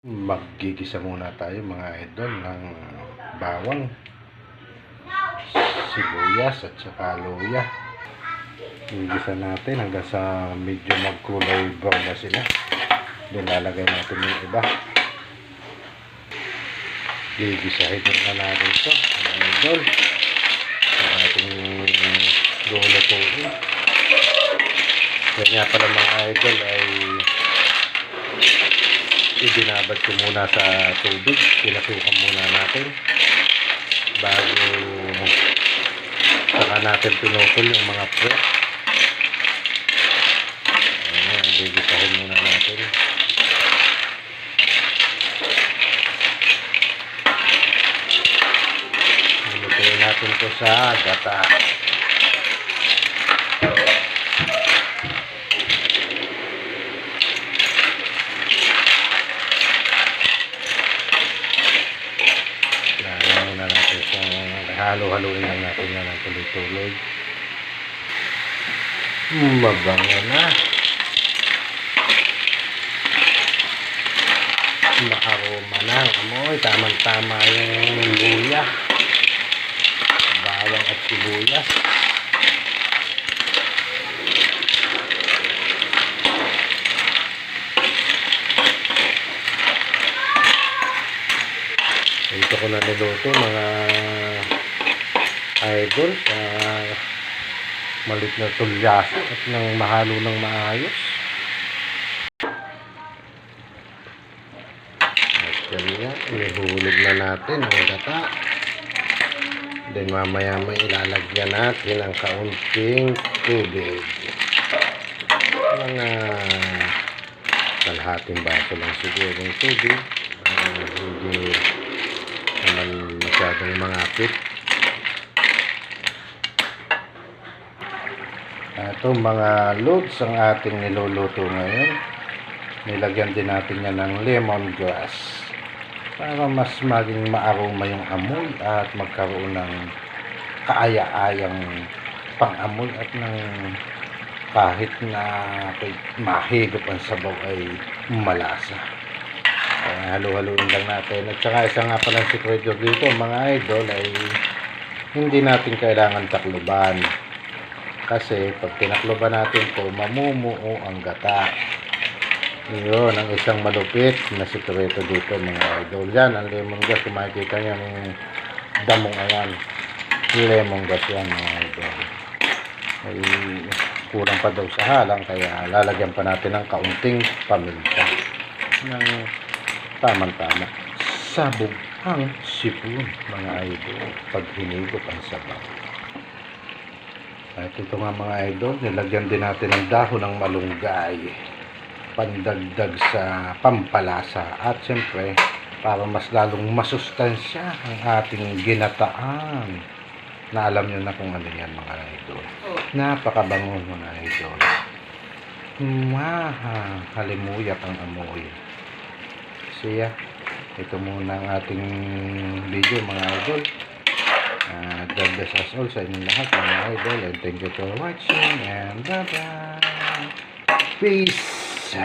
Maggigisa muna tayo mga idol ng bawang, sibuyas at saka luya. Gigisa natin hanggang sa medyo magkulay brown na sila. Then lalagay natin yung iba. Gigisahin muna natin ito mga idol. Ang ating lulutuin. Kaya pala mga idol ay ibinabad ko muna sa tubig. Pinasukan muna natin bago saka natin pinutol yung mga prep. Ayan, gigisahin muna natin. Lulutuin natin to sa gata. Sa halo-haloin lang natin yan ng tuloy-tuloy. Mabango na. Maaroma na ang amoy. Tamang-tama yung luya. Bawang at sibuyas. Ito ko na niluto mga idol sa malit na tulyaso at nang mahalo ng maayos. At ganyan, ihulog na natin ang gata. Then mamaya may ilalagyan natin ang kaunting tubig. Mga kalahating baso lang siguro ng tubig. Ah, hindi masyadong mangapit. Ito mga loads ang ating niluluto ngayon. Nilagyan din natin yan ng lemongrass para mas maging maaroma yung amoy at magkaroon ng kaaya-ayang pang-amoy at ng kahit na mahigop ang sabaw ay malasa. Kaya halo-haloin lang natin. At saka isa nga palang sikreto dito mga idol ay hindi natin kailangan takluban. Kasi pag tinakluban natin po, mamumuo ang gata. Yun, ang isang malupit na sikreto dito mga idol. Yan, ang lemongrass. Kung makikita nyo yung damong ayan. Lemongrass yan mga idol. Ay, kurang pa daw sa halang kaya lalagyan pa natin ng kaunting paminta. Ng tamang-tama. Sabog ang sipon, mga idol, pag hinigop ang sabaw. At ito nga mga idol, nilagyan din natin ng dahon ng malunggay. Pandagdag sa pampalasa. At siyempre, para mas lalong masustansya ang ating ginataan. Na alam nyo na kung ano yan mga idol. Napakabango mga idol. Maha, halimuyak ang amoy. Siya, ito muna ang ating video mga idol. Uh, God bless us all sa inyong lahat mga idol. And thank you for watching. And bye-bye. Peace.